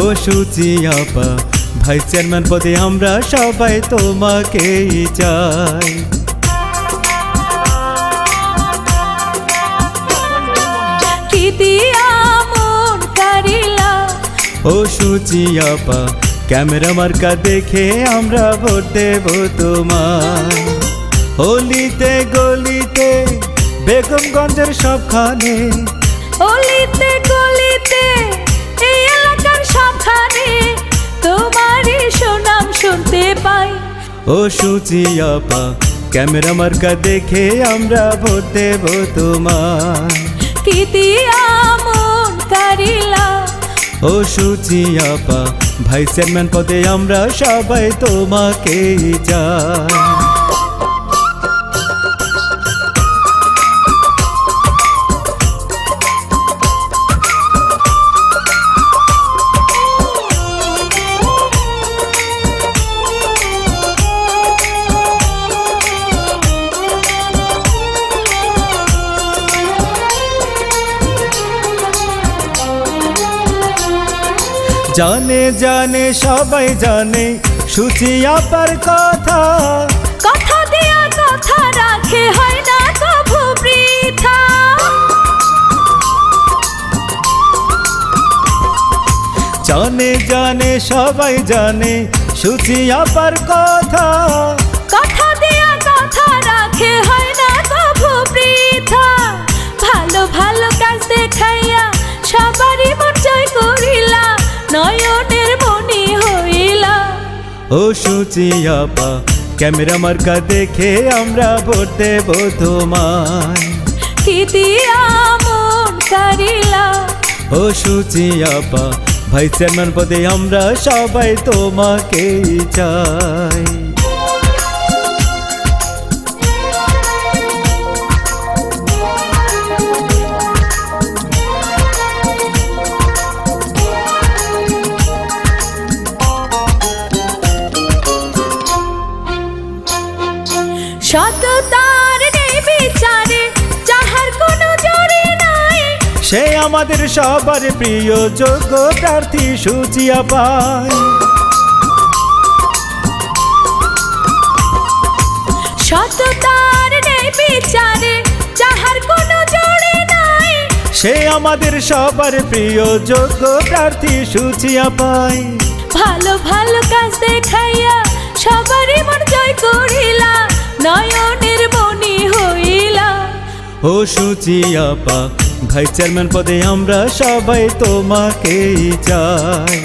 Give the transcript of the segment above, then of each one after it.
ও সুচি আপা vice chairman পদে আমরা সবাই তোমাকেই চাই। ও সুচি আপা ক্যামেরা মার্কা দেখে আমরা ভোট দেব তোমায়। হোলিতে গলিতে বেগমগঞ্জের সবখানে পাই। ও সুচি আপা ক্যামেরা মার্কা দেখে আমরা ভোট দেব তোমার কি দিয়া মন কারিলা। ও সুচি আপা ভাই চেয়ারম্যান পদে আমরা সবাই তোমাকে চাই। জানে জানে সবাই জানে সুচি আপার কথা। কথা দিয়া কথা রাখে হয় না কভু বৃথা। জানে জানে সবাই জানে সুচি আপার কথা। ও সুচি আপা ক্যামেরা মার্কা দেখে আমরা ভোট দেব তোমায়। কি দিয়া মন কারিলা। ও সুচি আপা ভাই চেয়ারম্যান পদে আমরা সবাই তোমাকেই চাই। সততার বিচারে যাহার কোনো জড়ি নাই। সে আমাদের সবার প্রিয় যোগ্য প্রার্থী সুচিয়া পায় সততার বিচারে যাহার কোনো জড়ি নাই। সে আমাদের সবার প্রিয় যোগ্য প্রার্থী সুচিয়া পায় ভালো ভালো কাজ দেখাইয়া ও সুচিয়া পা ভাইস চেয়ারম্যান পদে আমরা সবাই তোমাকেই চাই।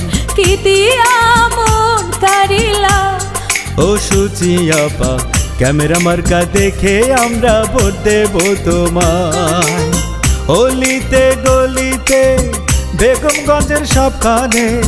ও সুচিয়া পা ক্যামেরা মার্কা দেখে আমরা ভোট দেব তোমায়। অলিতে গলিতে বেগমগঞ্জের সবখানে